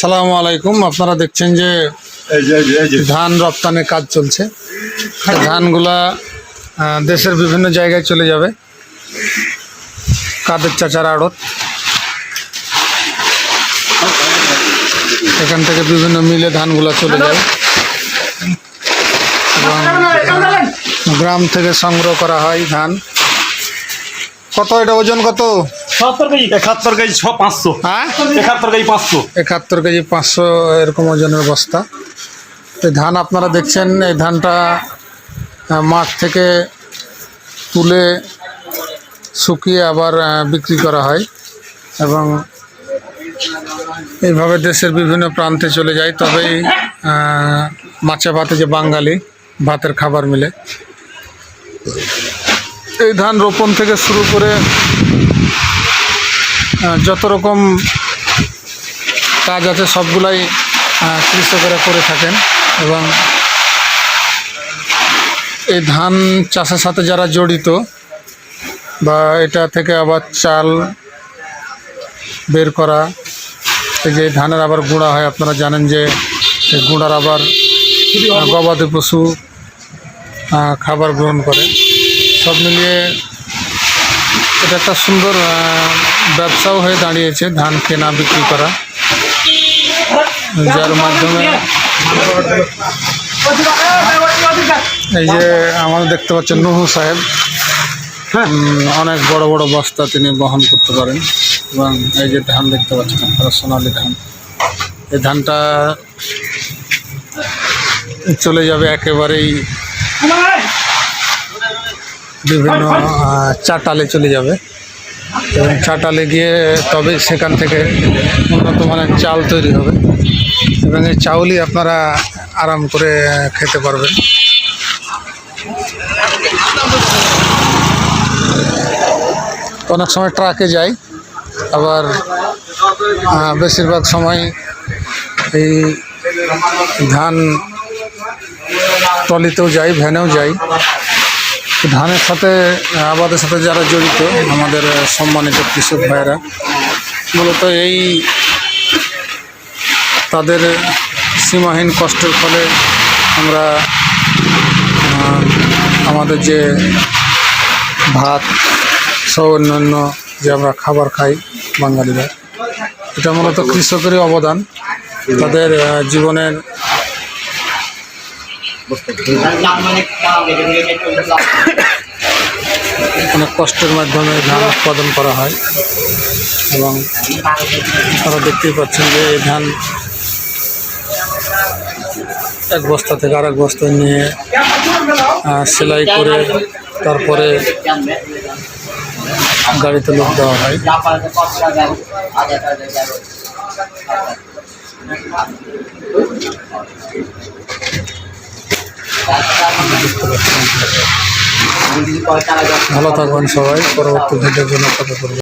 সালামু আলাইকুম। আপনারা দেখছেন যে ধান রপ্তানির কাজ চলছে। ধানগুলা দেশের বিভিন্ন জায়গায় চলে যাবে। কাদের চাচার আড়ত। এখান থেকে বিভিন্ন মিলে ধানগুলা চলে যায় এবং গ্রাম থেকে সংগ্রহ করা হয় ধান। কত এটা ওজন কত? একাত্তর কেজি ছ পাঁচশো। হ্যাঁ? একাত্তর কেজি পাঁচশো। একাত্তর কেজি পাঁচশো এরকম ওজনের বস্তা। এই ধান আপনারা দেখছেন এই ধানটা মাঠ থেকে তুলে শুকিয়ে আবার বিক্রি করা হয় এবং এইভাবে দেশের বিভিন্ন প্রান্তে চলে যায়। তবেই মাছে ভাতে যে বাঙালি ভাতের খাবার মিলে। এই ধান রোপণ থেকে শুরু করে যত রকম কাজ আছে সবগুলাই কৃষকেরা করে থাকেন এবং এই ধান চাষের সাথে যারা জড়িত বা এটা থেকে আবার চাল বের করা যে ধানের আবার গুঁড়া হয়, আপনারা জানেন যে গুঁড়ার আবার গবাদি পশু খাবার গ্রহণ করে। সব মিলিয়ে এটা একটা সুন্দর ব্যবসাও হয়ে দাঁড়িয়েছে ধান কেনা বিক্রি করা। যার মাধ্যমে এই যে আমাদের দেখতে পাচ্ছেন নুহু সাহেব উম, অনেক বড় বড় বস্তা তিনি বহন করতে পারেন। এবং এই যে ধান দেখতে পাচ্ছেন আপনারা সোনালি ধান। এই ধানটা চলে যাবে একেবারেই বিভিন্ন চাটালে চলে যাবে। এবং চাটালে গিয়ে তবে সেখান থেকে উন্নত মানের চাল তৈরি হবে। এবং এই চাউলই আপনারা আরাম করে খেতে পারবেন। অনেক সময় ট্রাকে যায় আবার বেশিরভাগ সময় এই ধান ট্রলিতেও যাই, ভ্যানেও যাই। ধানের সাথে আবাদের সাথে যারা জড়িত, আমাদের সম্মানিত কৃষক ভাইয়েরা, মূলত এই তাদের সীমাহীন কষ্টের ফলে আমরা আমাদের যে ভাত সহ অন্যান্য যে আমরা খাবার খাই বাঙালিরা, এটা মূলত কৃষকেরই অবদান। তাদের জীবনের অনেক কষ্টের মাধ্যমে ধান উৎপাদন করা হয় এবং আপনারা দেখতেই পাচ্ছেন যে এই ধান এক বস্তা থেকে আরেক বস্তা নিয়ে সেলাই করে তারপরে গাড়িতে লোক দেওয়া হয়। ভালো থাকবেন সবাই পরবর্তী ভিডিওর জন্য অপেক্ষা করবেন।